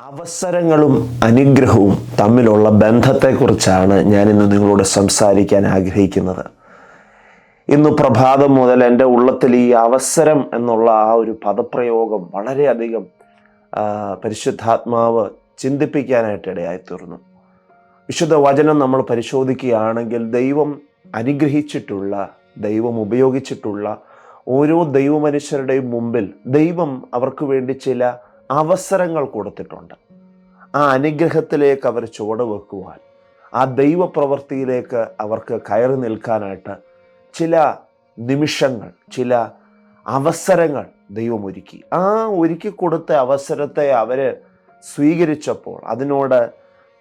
അവസരങ്ങളും അനുഗ്രഹവും തമ്മിലുള്ള ബന്ധത്തെക്കുറിച്ചാണ് ഞാൻ ഇന്ന് നിങ്ങളോട് സംസാരിക്കാൻ ആഗ്രഹിക്കുന്നത്. ഇന്ന് പ്രഭാതം മുതൽ എന്റെ ഉള്ളത്തിൽ ഈ അവസരം എന്നുള്ള ആ ഒരു പദപ്രയോഗം വളരെയധികം പരിശുദ്ധാത്മാവ് ചിന്തിപ്പിക്കാനായിട്ട് ഇടയായിത്തീർന്നു വിശുദ്ധ വചനം നമ്മൾ പരിശോധിക്കുകയാണെങ്കിൽ ദൈവം അനുഗ്രഹിച്ചിട്ടുള്ള ദൈവം ഉപയോഗിച്ചിട്ടുള്ള ഓരോ ദൈവമനുഷ്യരുടെയും മുമ്പിൽ ദൈവം അവർക്ക് വേണ്ടി ചില അവസരങ്ങൾ കൊടുത്തിട്ടുണ്ട്. ആ അനുഗ്രഹത്തിലേക്ക് അവർ ചുവട് വെക്കുവാൻ ആ ദൈവപ്രവൃത്തിയിലേക്ക് അവർക്ക് കയറി നിൽക്കാനായിട്ട് ചില നിമിഷങ്ങൾ ചില അവസരങ്ങൾ ദൈവം ഒരുക്കി. ആ ഒരുക്കി കൊടുത്ത അവസരത്തെ അവർ സ്വീകരിച്ചപ്പോൾ അതിനോട്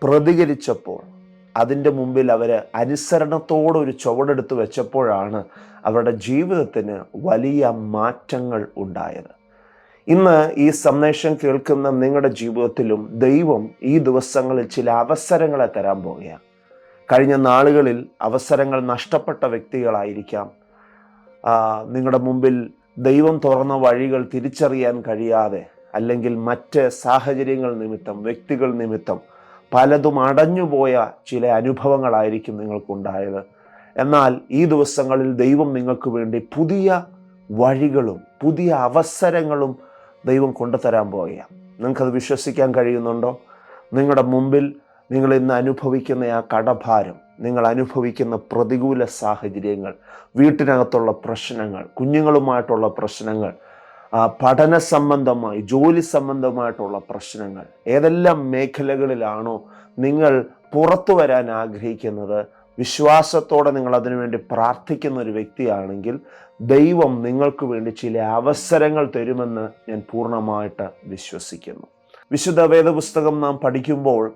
പ്രതികരിച്ചപ്പോൾ അതിന്റെ മുമ്പിൽ അവർ അനുസരണത്തോടെ ഒരു ചുവടെടുത്ത് വെച്ചപ്പോഴാണ് അവരുടെ ജീവിതത്തിന് വലിയ മാറ്റങ്ങൾ ഉണ്ടായത്. ഇന്ന് ഈ സന്ദേശം കേൾക്കുന്ന നിങ്ങളുടെ ജീവിതത്തിലും ദൈവം ഈ ദിവസങ്ങളിൽ ചില അവസരങ്ങളെ തരാൻ പോവുകയാണ്. കഴിഞ്ഞ നാളുകളിൽ അവസരങ്ങൾ നഷ്ടപ്പെട്ട വ്യക്തികളായിരിക്കാം. നിങ്ങളുടെ മുമ്പിൽ ദൈവം തുറന്ന വഴികൾ തിരിച്ചറിയാൻ കഴിയാതെ അല്ലെങ്കിൽ മറ്റ് സാഹചര്യങ്ങൾ നിമിത്തം വ്യക്തികൾ നിമിത്തം പലതും അടഞ്ഞുപോയ ചില അനുഭവങ്ങളായിരിക്കും നിങ്ങൾക്കുണ്ടായത്. എന്നാൽ ഈ ദിവസങ്ങളിൽ ദൈവം നിങ്ങൾക്ക് വേണ്ടി പുതിയ വഴികളും പുതിയ അവസരങ്ങളും ദൈവം കൊണ്ടുതരാൻ പോവുകയാണ്. നിങ്ങൾക്കത് വിശ്വസിക്കാൻ കഴിയുന്നുണ്ടോ? നിങ്ങളുടെ മുമ്പിൽ നിങ്ങൾ ഇന്ന് അനുഭവിക്കുന്ന ആ കടഭാരം നിങ്ങൾ അനുഭവിക്കുന്ന പ്രതികൂല സാഹചര്യങ്ങൾ വീട്ടിനകത്തുള്ള പ്രശ്നങ്ങൾ കുഞ്ഞുങ്ങളുമായിട്ടുള്ള പ്രശ്നങ്ങൾ പഠന സംബന്ധമായി ജോലി സംബന്ധമായിട്ടുള്ള പ്രശ്നങ്ങൾ ഏതെല്ലാം മേഖലകളിലാണോ നിങ്ങൾ പുറത്തു വരാൻ ആഗ്രഹിക്കുന്നത് വിശ്വാസത്തോടെ നിങ്ങൾ അതിനുവേണ്ടി പ്രാർത്ഥിക്കുന്ന ഒരു വ്യക്തിയാണെങ്കിൽ ദൈവം നിങ്ങൾക്ക് വേണ്ടി ചില അവസരങ്ങൾ തരുമെന്ന് ഞാൻ പൂർണമായിട്ട് വിശ്വസിക്കുന്നു. വിശുദ്ധ വേദപുസ്തകം നാം പഠിക്കുമ്പോൾ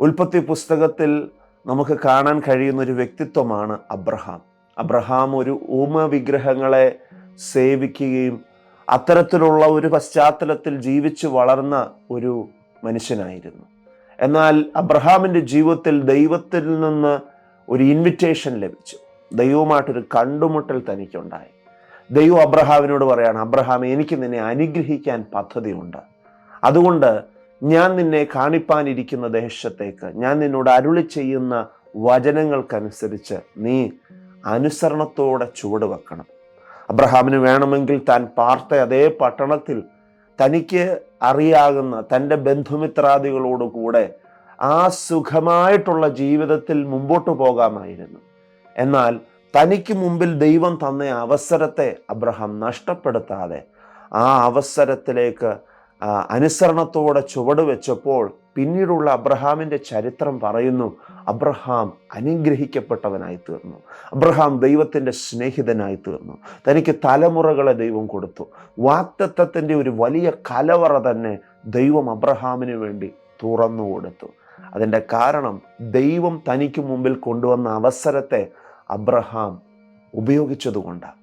ഉൽപ്പത്തി പുസ്തകത്തിൽ നമുക്ക് കാണാൻ കഴിയുന്ന ഒരു വ്യക്തിത്വമാണ് അബ്രഹാം. അബ്രഹാം ഒരു ഊമ വിഗ്രഹങ്ങളെ സേവിക്കുകയും അത്തരത്തിലുള്ള ഒരു പശ്ചാത്തലത്തിൽ ജീവിച്ചു വളർന്ന ഒരു മനുഷ്യനായിരുന്നു. എന്നാൽ അബ്രഹാമിന്റെ ജീവിതത്തിൽ ദൈവത്തിൽ നിന്ന് ഒരു ഇൻവിറ്റേഷൻ ലഭിച്ചു. ദൈവവുമായിട്ടൊരു കണ്ടുമുട്ടൽ തനിക്കുണ്ടായി. ദൈവം അബ്രഹാമിനോട് പറയാണ് അബ്രഹാം എനിക്ക് നിന്നെ അനുഗ്രഹിക്കാൻ പദ്ധതിയുണ്ട്. അതുകൊണ്ട് ഞാൻ നിന്നെ കാണിപ്പാനിരിക്കുന്ന ദേശത്തേക്ക് ഞാൻ നിന്നോട് അരുളി ചെയ്യുന്ന വചനങ്ങൾക്കനുസരിച്ച് നീ അനുസരണത്തോടെ ചുവട് വെക്കണം. അബ്രഹാമിന് വേണമെങ്കിൽ താൻ പാർത്ത അതേ പട്ടണത്തിൽ തനിക്ക് അറിയാകുന്ന തന്റെ ബന്ധുമിത്രാദികളോടുകൂടെ ആ സുഖമായിട്ടുള്ള ജീവിതത്തിൽ മുമ്പോട്ട് പോകാമായിരുന്നു. എന്നാൽ തനിക്ക് മുമ്പിൽ ദൈവം തന്ന അവസരത്തെ അബ്രഹാം നഷ്ടപ്പെടുത്താതെ ആ അവസരത്തിലേക്ക് അനുസരണത്തോടെ ചുവട് വെച്ചപ്പോൾ പിന്നീടുള്ള അബ്രഹാമിന്റെ ചരിത്രം പറയുന്നു അബ്രഹാം അനുഗ്രഹിക്കപ്പെട്ടവനായി തീർന്നു. അബ്രഹാം ദൈവത്തിന്റെ സ്നേഹിതനായി തീർന്നു. തനിക്ക് തലമുറകളെ ദൈവം കൊടുത്തു. വാക്തത്വത്തിന്റെ ഒരു വലിയ കലവറ തന്നെ ദൈവം അബ്രഹാമിന് വേണ്ടി തുറന്നു കൊടുത്തു. അതിന്റെ കാരണം ദൈവം തനിക്ക് മുമ്പിൽ കൊണ്ടുവന്ന അവസരത്തെ അബ്രഹാം ഉപയോഗിച്ചതുകൊണ്ടാണ്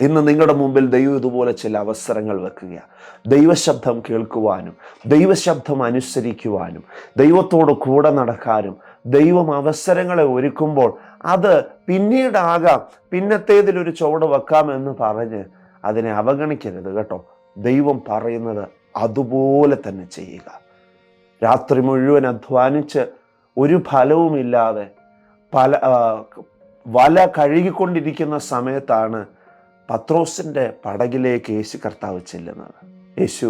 ഇന്ന് നിങ്ങളുടെ മുമ്പിൽ ദൈവം ഇതുപോലെ ചില അവസരങ്ങൾ വെക്കുക ദൈവശബ്ദം കേൾക്കുവാനും ദൈവശബ്ദം അനുസരിക്കുവാനും ദൈവത്തോട് കൂടെ നടക്കാനും ദൈവം അവസരങ്ങളെ ഒരുക്കുമ്പോൾ അത് പിന്നീടാകാം പിന്നത്തേതിലൊരു ചുവട് വെക്കാമെന്ന് പറഞ്ഞ് അതിനെ അവഗണിക്കരുത് കേട്ടോ. ദൈവം പറയുന്നത് അതുപോലെ തന്നെ ചെയ്യുക. രാത്രി മുഴുവൻ അധ്വാനിച്ച് ഒരു ഫലവുമില്ലാതെ പല വല കഴുകിക്കൊണ്ടിരിക്കുന്ന സമയത്താണ് പത്രോസിന്റെ പടകിലേക്ക് യേശു കർത്താവ് ചെല്ലുന്നത്. യേശു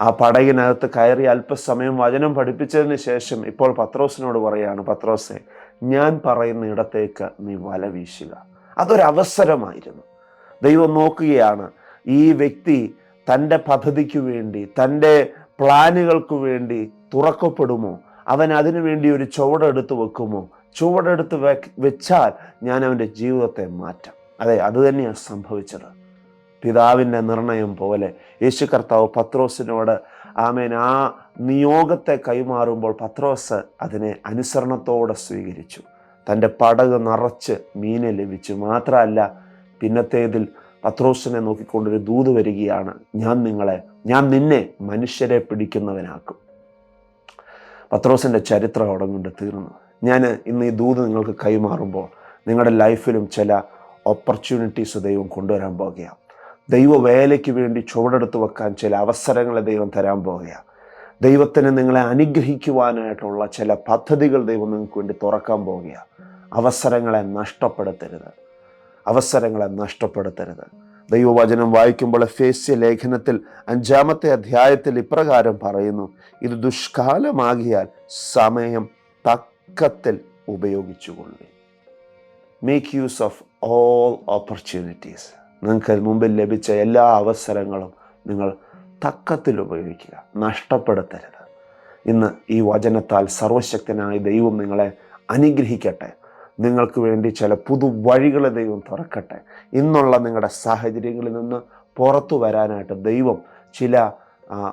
ആ പടകിനകത്ത് കയറി അല്പസമയം വചനം പഠിപ്പിച്ചതിന് ശേഷം ഇപ്പോൾ പത്രോസിനോട് പറയാണ് പത്രോസെ ഞാൻ പറയുന്ന ഇടത്തേക്ക് നീ വല വീശുക. അതൊരവസരമായിരുന്നു. ദൈവം നോക്കുകയാണ് ഈ വ്യക്തി തന്റെ പദ്ധതിക്ക് വേണ്ടി തന്റെ പ്ലാനുകൾക്ക് വേണ്ടി തുറക്കപ്പെടുമോ? അവൻ അതിനു വേണ്ടി ഒരു ചുവടെടുത്ത് വെക്കുമോ? ചുവടെടുത്ത് വെച്ചാൽ ഞാൻ അവന്റെ ജീവിതത്തെ മാറ്റാം. അതെ അത് തന്നെയാണ് സംഭവിച്ചത്. പിതാവിന്റെ നിർണയം പോലെ യേശു കർത്താവ് പത്രോസിനോട് ആമേൻ ആ നിയോഗത്തെ കൈമാറുമ്പോൾ പത്രോസ് അതിനെ അനുസരണത്തോടെ സ്വീകരിച്ചു. തന്റെ പടക് നിറച്ച് മീനെ ലഭിച്ചു. മാത്രമല്ല പിന്നത്തേതിൽ പത്രോസിനെ നോക്കിക്കൊണ്ടൊരു ദൂത് വരികയാണ്. ഞാൻ നിങ്ങളെ ഞാൻ നിന്നെ മനുഷ്യരെ പിടിക്കുന്നവനാക്കും. പത്രോസിന്റെ ചരിത്രം അവിടെ കൊണ്ട് തീർന്നു. ഞാൻ ഇന്ന് ഈ ദൂത് നിങ്ങൾക്ക് കൈമാറുമ്പോൾ നിങ്ങളുടെ ലൈഫിലും ചില ഓപ്പർച്യൂണിറ്റീസ് ദൈവം കൊണ്ടുവരാൻ പോകുകയാണ് ദൈവ വേലയ്ക്ക് വേണ്ടി ചുവടെടുത്ത് വെക്കാൻ ചില അവസരങ്ങളെ ദൈവം തരാൻ പോകുകയാണ് ദൈവത്തിന് നിങ്ങളെ അനുഗ്രഹിക്കുവാനായിട്ടുള്ള ചില പദ്ധതികൾ ദൈവം നിങ്ങൾക്ക് വേണ്ടി തുറക്കാൻ പോവുകയാണ് അവസരങ്ങളെ നഷ്ടപ്പെടുത്തരുത്. അവസരങ്ങളെ നഷ്ടപ്പെടുത്തരുത്. ദൈവവചനം വായിക്കുമ്പോൾ ഫേസ്യ ലേഖനത്തിൽ അഞ്ചാമത്തെ അധ്യായത്തിൽ ഇപ്രകാരം പറയുന്നു. ഇത് ദുഷ്കാലമാകിയാൽ സമയം തക്കത്തിൽ ഉപയോഗിച്ചുകൊള്ളു make use of all opportunities നിങ്ങൾക്ക് മുമ്പിൽ ലഭിച്ച എല്ലാ അവസരങ്ങളും നിങ്ങൾ തക്കത്തിൽ ഉപയോഗിക്കുക. നഷ്ടപ്പെടുത്തരുത്. ഇന്ന് ഈ വചനത്താൽ സർവശക്തനായ ദൈവം നിങ്ങളെ അനുഗ്രഹിക്കട്ടെ. നിങ്ങൾക്ക് വേണ്ടി ചില പുതു വഴികൾ ദൈവം തുറക്കട്ടെ. ഇന്നുള്ള നിങ്ങളുടെ സാഹചര്യങ്ങളിൽ നിന്ന് പുറത്തു വരാനായിട്ട് ദൈവം ചില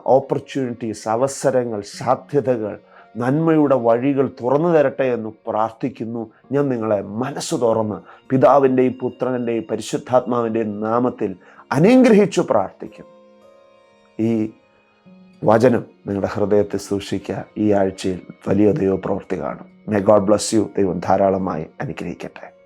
ഓപ്പർച്യൂണിറ്റീസ് അവസരങ്ങൾ സാധ്യതകൾ നന്മയുടെ വഴികൾ തുറന്നു തരട്ടെ എന്ന് പ്രാർത്ഥിക്കുന്നു. ഞാൻ നിങ്ങളെ മനസ്സ് തുറന്ന് പിതാവിന്റെയും പുത്രന്റെയും പരിശുദ്ധാത്മാവിന്റെയും നാമത്തിൽ അനുഗ്രഹിച്ചു പ്രാർത്ഥിക്കും ഈ വചനം നിങ്ങളുടെ ഹൃദയത്തിൽ സൂക്ഷിക്കുക. ഈ ആഴ്ചയിൽ വലിയ ദൈവപ്രവൃത്തി കാണും. മേ ഗോഡ് ബ്ലസ് യു ദൈവം ധാരാളമായി അനുഗ്രഹിക്കട്ടെ.